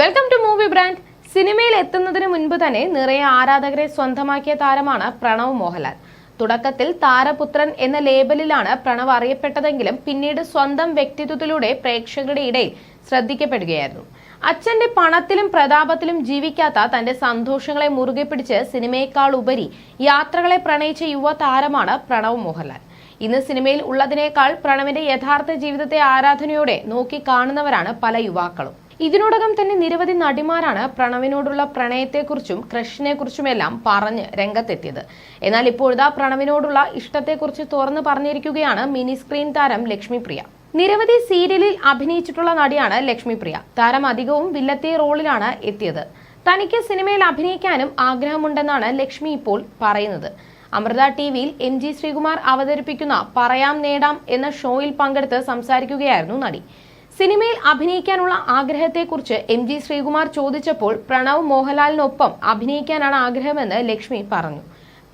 Welcome to movie brand സിനിമയിൽ എത്തുന്നതിന് മുൻപ് തന്നെ നിറയെ ആരാധകരെ സ്വന്തമാക്കിയ താരമാണ് പ്രണവ് മോഹൻലാൽ. തുടക്കത്തിൽ താരപുത്രൻ എന്ന ലേബലിലാണ് പ്രണവ് അറിയപ്പെട്ടതെങ്കിലും പിന്നീട് സ്വന്തം വ്യക്തിത്വത്തിലൂടെ പ്രേക്ഷകരുടെ ഇടയിൽ ശ്രദ്ധിക്കപ്പെടുകയായിരുന്നു. അച്ഛന്റെ പണത്തിലും പ്രതാപത്തിലും ജീവിക്കാത്ത തന്റെ സന്തോഷങ്ങളെ മുറുകെ പിടിച്ച് സിനിമയേക്കാൾ ഉപരി യാത്രകളെ പ്രണയിച്ച യുവ താരമാണ് പ്രണവ് മോഹൻലാൽ. ഇന്ന് സിനിമയിൽ ഉള്ളതിനേക്കാൾ പ്രണവിന്റെ യഥാർത്ഥ ജീവിതത്തെ ആരാധനയോടെ നോക്കി കാണുന്നവരാണ് പല യുവാക്കളും. ഇതിനോടകം തന്നെ നിരവധി നടിമാരാണ് പ്രണവിനോടുള്ള പ്രണയത്തെക്കുറിച്ചും ക്രഷിനെക്കുറിച്ചുമെല്ലാം പറഞ്ഞ് രംഗത്തെത്തിയത്. എന്നാൽ ഇപ്പോഴത്തെ പ്രണവിനോടുള്ള ഇഷ്ടത്തെക്കുറിച്ച് തുറന്നു പറഞ്ഞിരിക്കുകയാണ് മിനി സ്ക്രീൻ താരം ലക്ഷ്മിപ്രിയ. നിരവധി സീരിയലിൽ അഭിനയിച്ചിട്ടുള്ള നടിയാണ് ലക്ഷ്മിപ്രിയ. താരം അധികവും വില്ലത്തെ റോളിലാണ് എത്തിയത്. തനിക്ക് സിനിമയിൽ അഭിനയിക്കാനും ആഗ്രഹമുണ്ടെന്നാണ് ലക്ഷ്മി ഇപ്പോൾ പറയുന്നത്. അമൃത ടി വിയിൽ എം ജി ശ്രീകുമാർ അവതരിപ്പിക്കുന്ന പറയാം നേടാം എന്ന ഷോയിൽ പങ്കെടുത്ത് സംസാരിക്കുകയായിരുന്നു നടി. സിനിമയിൽ അഭിനയിക്കാനുള്ള ആഗ്രഹത്തെക്കുറിച്ച് എം ജി ശ്രീകുമാർ ചോദിച്ചപ്പോൾ പ്രണവ് മോഹൻലാലിനൊപ്പം അഭിനയിക്കാനാണ് ആഗ്രഹമെന്ന് ലക്ഷ്മി പറഞ്ഞു.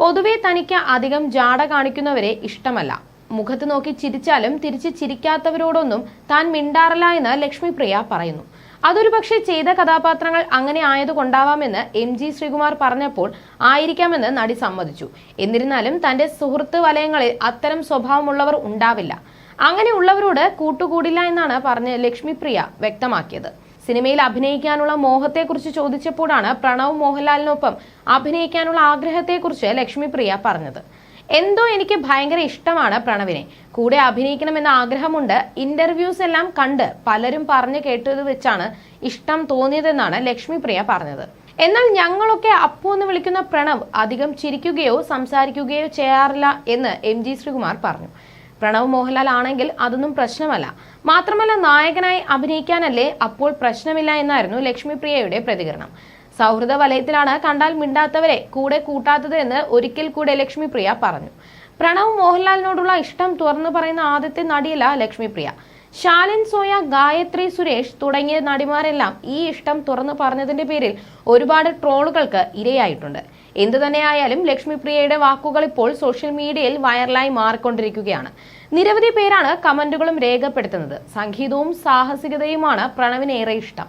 പൊതുവെ തനിക്ക് അധികം ജാട കാണിക്കുന്നവരെ ഇഷ്ടമല്ല. മുഖത്ത് നോക്കി ചിരിച്ചാലും തിരിച്ച് ചിരിക്കാത്തവരോടൊന്നും താൻ മിണ്ടാറില്ല എന്ന് ലക്ഷ്മി പ്രിയ പറയുന്നു. അതൊരു പക്ഷേ ചെയ്ത കഥാപാത്രങ്ങൾ അങ്ങനെ ആയതുകൊണ്ടാവാമെന്ന് എം ജി ശ്രീകുമാർ പറഞ്ഞപ്പോൾ ആയിരിക്കാമെന്ന് നടി സമ്മതിച്ചു. എന്നിരുന്നാലും തന്റെ സുഹൃത്ത് വലയങ്ങളിൽ അത്തരം സ്വഭാവമുള്ളവർ ഉണ്ടാവില്ല. അങ്ങനെയുള്ളവരോട് കൂട്ടുകൂടില്ല എന്നാണ് പറഞ്ഞ് ലക്ഷ്മിപ്രിയ വ്യക്തമാക്കിയത്. സിനിമയിൽ അഭിനയിക്കാനുള്ള മോഹത്തെക്കുറിച്ച് ചോദിച്ചപ്പോഴാണ് പ്രണവ് മോഹൻലാലിനൊപ്പം അഭിനയിക്കാനുള്ള ആഗ്രഹത്തെക്കുറിച്ച് ലക്ഷ്മിപ്രിയ പറഞ്ഞത്. എന്തോ എനിക്ക് ഭയങ്കര ഇഷ്ടമാണ് പ്രണവിനെ. കൂടെ അഭിനയിക്കണമെന്ന ആഗ്രഹമുണ്ട്. ഇന്റർവ്യൂസ് എല്ലാം കണ്ട് പലരും പറഞ്ഞു കേട്ടത് വെച്ചാണ് ഇഷ്ടം തോന്നിയതെന്നാണ് ലക്ഷ്മിപ്രിയ പറഞ്ഞത്. എന്നാൽ ഞങ്ങളൊക്കെ അപ്പു എന്ന് വിളിക്കുന്ന പ്രണവ് അധികം ചിരിക്കുകയോ സംസാരിക്കുകയോ ചെയ്യാറില്ല എന്ന് എം ജി ശ്രീകുമാർ പറഞ്ഞു. പ്രണവ് മോഹൻലാൽ ആണെങ്കിൽ അതൊന്നും പ്രശ്നമല്ല. മാത്രമല്ല നായകനായി അഭിനയിക്കാനല്ലേ അപ്പോൾ പ്രശ്നമില്ല എന്നായിരുന്നു ലക്ഷ്മിപ്രിയയുടെ പ്രതികരണം. സൗഹൃദ വലയത്തിലാണ് കണ്ടാൽ മിണ്ടാത്തവരെ കൂടെ കൂട്ടാത്തത് എന്ന് ഒരിക്കൽ കൂടെ ലക്ഷ്മിപ്രിയ പറഞ്ഞു. പ്രണവ് മോഹൻലാലിനോടുള്ള ഇഷ്ടം തുറന്നു പറയുന്ന ആദ്യത്തെ നടിയല്ല ലക്ഷ്മിപ്രിയ. ശാലിൻ സോയ ഗായത്രി സുരേഷ് തുടങ്ങിയ നടിമാരെല്ലാം ഈ ഇഷ്ടം തുറന്നു പറഞ്ഞതിന്റെ പേരിൽ ഒരുപാട് ട്രോളുകൾക്ക് ഇരയായിട്ടുണ്ട്. എന്തു തന്നെയായാലും ലക്ഷ്മിപ്രിയയുടെ വാക്കുകൾ ഇപ്പോൾ സോഷ്യൽ മീഡിയയിൽ വൈറലായി മാറിക്കൊണ്ടിരിക്കുകയാണ്. നിരവധി പേരാണ് കമന്റുകളും രേഖപ്പെടുത്തുന്നത്. സംഗീതവും സാഹസികതയുമാണ് പ്രണവിന് ഏറെ ഇഷ്ടം.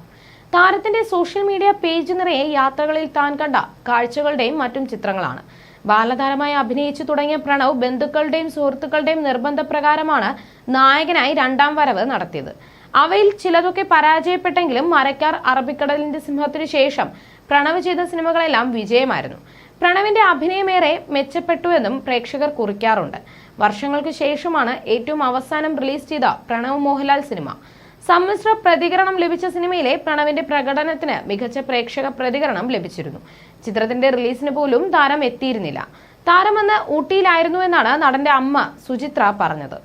താരത്തിന്റെ സോഷ്യൽ മീഡിയ പേജ് നിറയെ യാത്രകളിൽ താൻ കണ്ട കാഴ്ചകളുടെയും മറ്റും ചിത്രങ്ങളാണ്. ബാലതാരമായി അഭിനയിച്ചു തുടങ്ങിയ പ്രണവ് ബന്ധുക്കളുടെയും സുഹൃത്തുക്കളുടെയും നിർബന്ധപ്രകാരമാണ് നായകനായി രണ്ടാം വരവ് നടത്തിയത്. അവയിൽ ചിലതൊക്കെ പരാജയപ്പെട്ടെങ്കിലും മരക്കാർ അറബിക്കടലിന്റെ സിംഹത്തിനു ശേഷം പ്രണവ് ചെയ്ത സിനിമകളെല്ലാം വിജയമായിരുന്നു. പ്രണവിന്റെ അഭിനയമേറെ മെച്ചപ്പെട്ടു എന്നും പ്രേക്ഷകർ കുറിക്കാറുണ്ട്. വർഷങ്ങൾക്ക് ശേഷമാണ് ഏറ്റവും അവസാനം റിലീസ് ചെയ്ത പ്രണവ് മോഹൻലാൽ സിനിമ. സമ്മിശ്ര പ്രതികരണം ലഭിച്ച സിനിമയിലെ പ്രണവിന്റെ പ്രകടനത്തിന് മികച്ച പ്രേക്ഷക പ്രതികരണം ലഭിച്ചിരുന്നു. ചിത്രത്തിന്റെ റിലീസിന് പോലും താരം എത്തിയിരുന്നില്ല. താരമെന്ന് ഊട്ടിയിലായിരുന്നു എന്നാണ് നടന്റെ അമ്മ സുചിത്ര പറഞ്ഞത്.